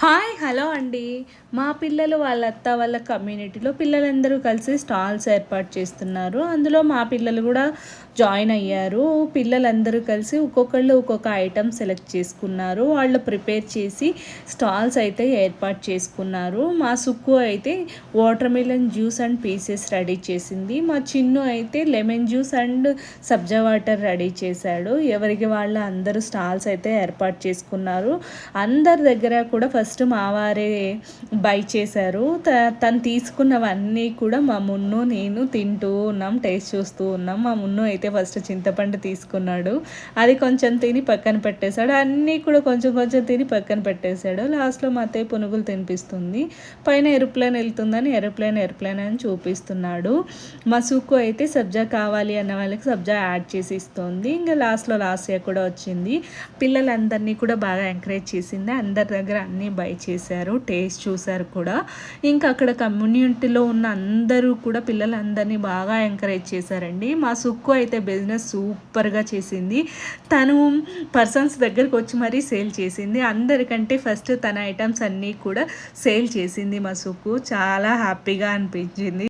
Hi hello అండి. మా పిల్లలు వాళ్ళ అత్త వాళ్ళ కమ్యూనిటీలో పిల్లలందరూ కలిసి స్టాల్స్ ఏర్పాటు చేస్తున్నారు. అందులో మా పిల్లలు కూడా జాయిన్ అయ్యారు. పిల్లలందరూ కలిసి ఒక్కొక్కళ్ళు ఒక్కొక్క ఐటమ్ సెలెక్ట్ చేసుకున్నారు. వాళ్ళు ప్రిపేర్ చేసి స్టాల్స్ అయితే ఏర్పాటు చేసుకున్నారు. మా సుక్కు అయితే watermelon juice and pieces ready చేసింది. మా చిన్ను అయితే lemon juice and sabja water ready చేశాడు. ఎవరికి వాళ్ళ అందరూ స్టాల్స్ అయితే ఏర్పాటు చేసుకున్నారు. అందరి దగ్గర కూడా ఫస్ట్ ఫస్ట్ మా వారే బై చేశారు. తను తీసుకున్నవన్నీ కూడా మా మున్ను నేను తింటూ ఉన్నాం టేస్ట్ చూస్తూ ఉన్నాం. మా మున్ను అయితే ఫస్ట్ చింతపండు తీసుకున్నాడు. అది కొంచెం తిని పక్కన పెట్టేశాడు. అన్నీ కూడా కొంచెం కొంచెం తిని పక్కన పెట్టేశాడు. లాస్ట్లో మా అత్తయ్య పునుగులు తినిపిస్తుంది. పైన ఎరుప్లైన్ వెళ్తుందని ఎరుప్లైన్ ఎరుప్లైన్ అని చూపిస్తున్నాడు. మా సుక్కు అయితే సబ్జా కావాలి అన్న వాళ్ళకి సబ్జా యాడ్ చేసి ఇస్తుంది. ఇంకా లాస్ట్లో లాస్ట్ ఇయర్ కూడా వచ్చింది. పిల్లలందరినీ కూడా బాగా ఎంకరేజ్ చేసింది. అందరి దగ్గర అన్నీ బై చేశారు టేస్ట్ చూశారు కూడా. ఇంకా అక్కడ కమ్యూనిటీలో ఉన్న అందరూ కూడా పిల్లలందరినీ బాగా ఎంకరేజ్ చేశారండి. మా సుక్కు అయితే బిజినెస్ సూపర్గా చేసింది. తను పర్సన్స్ దగ్గరకు వచ్చి మరీ సేల్ చేసింది. అందరికంటే ఫస్ట్ తన ఐటమ్స్ అన్నీ కూడా సేల్ చేసింది మా సుక్కు. చాలా హ్యాపీగా అనిపించింది.